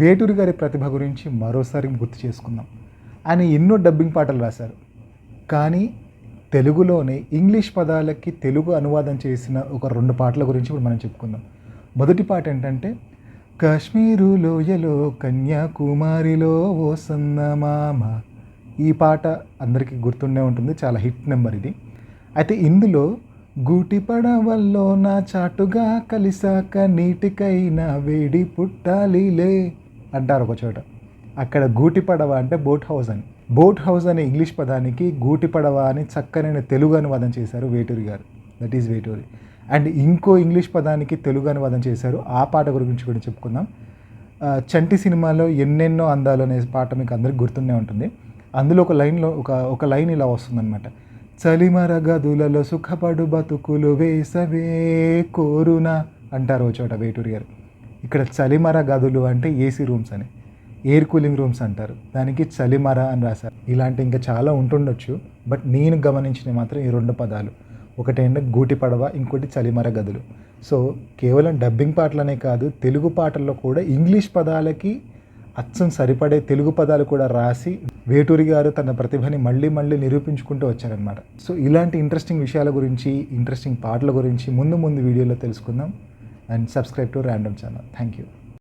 వేటూరి గారి ప్రతిభ గురించి మరోసారి గుర్తు చేసుకుందాం. ఆయన ఎన్నో డబ్బింగ్ పాటలు రాశారు. కానీ తెలుగులోనే ఇంగ్లీష్ పదాలకి తెలుగు అనువాదం చేసిన ఒక రెండు పాటల గురించి ఇప్పుడు మనం చెప్పుకుందాం. మొదటి పాట ఏంటంటే కాశ్మీరు లోయలో కన్యాకుమారిలో ఓ సన్నమామ ఈ పాట అందరికీ గుర్తుండే ఉంటుంది చాలా హిట్ నెంబర్ ఇది. అయితే ఇందులో గూటి పడవల్లో నా చాటుగా కలిసాక నీటికైనా వేడి పుట్టాలిలే అంటారు ఒక చోట. అక్కడ గూటి పడవ అంటే బోట్ హౌస్ అని. బోట్ హౌస్ అనే ఇంగ్లీష్ పదానికి గూటి పడవ అని చక్కనైన తెలుగు అనువాదం చేశారు వేటూరి గారు. That is Veturi. అండ్ ఇంకో ఇంగ్లీష్ పదానికి తెలుగు అనువాదం చేశారు. ఆ పాట గురించి కూడా చెప్పుకుందాం. చంటి సినిమాలో ఎన్నెన్నో అందాలు అనే పాట మీకు అందరికి గుర్తునే ఉంటుంది. అందులో ఒక లైన్లో ఒక ఒక లైన్ ఇలా వస్తుందన్నమాట. చలిమర గదులలో సుఖపడు బతుకులు వేసవే కోరునా అంటారు చోట వేటూరి గారు. ఇక్కడ చలిమర గదులు అంటే ఏసీ రూమ్స్ అని. ఎయిర్ కూలింగ్ రూమ్స్ అంటారు. దానికి చలిమర అని రాశారు. ఇలాంటి ఇంకా చాలా ఉంటుండొచ్చు బట్ నేను గమనించిన మాత్రం ఈ రెండు పదాలు. ఒకటి ఏంటంటే గూటి పడవ ఇంకోటి చలిమర గదులు. సో కేవలం డబ్బింగ్ పాటలనే కాదు తెలుగు పాటల్లో కూడా ఇంగ్లీష్ పదాలకి అచ్చం సరిపడే తెలుగు పదాలు కూడా రాసి వేటూరి గారు తన ప్రతిభని మళ్ళీ మళ్ళీ నిరూపించుకుంటూ వచ్చారనమాట సో ఇలాంటి ఇంట్రెస్టింగ్ విషయాల గురించి ఇంట్రెస్టింగ్ పాటల గురించి ముందు ముందు వీడియోలో తెలుసుకుందాం. and subscribe to Random Channel. Thank you.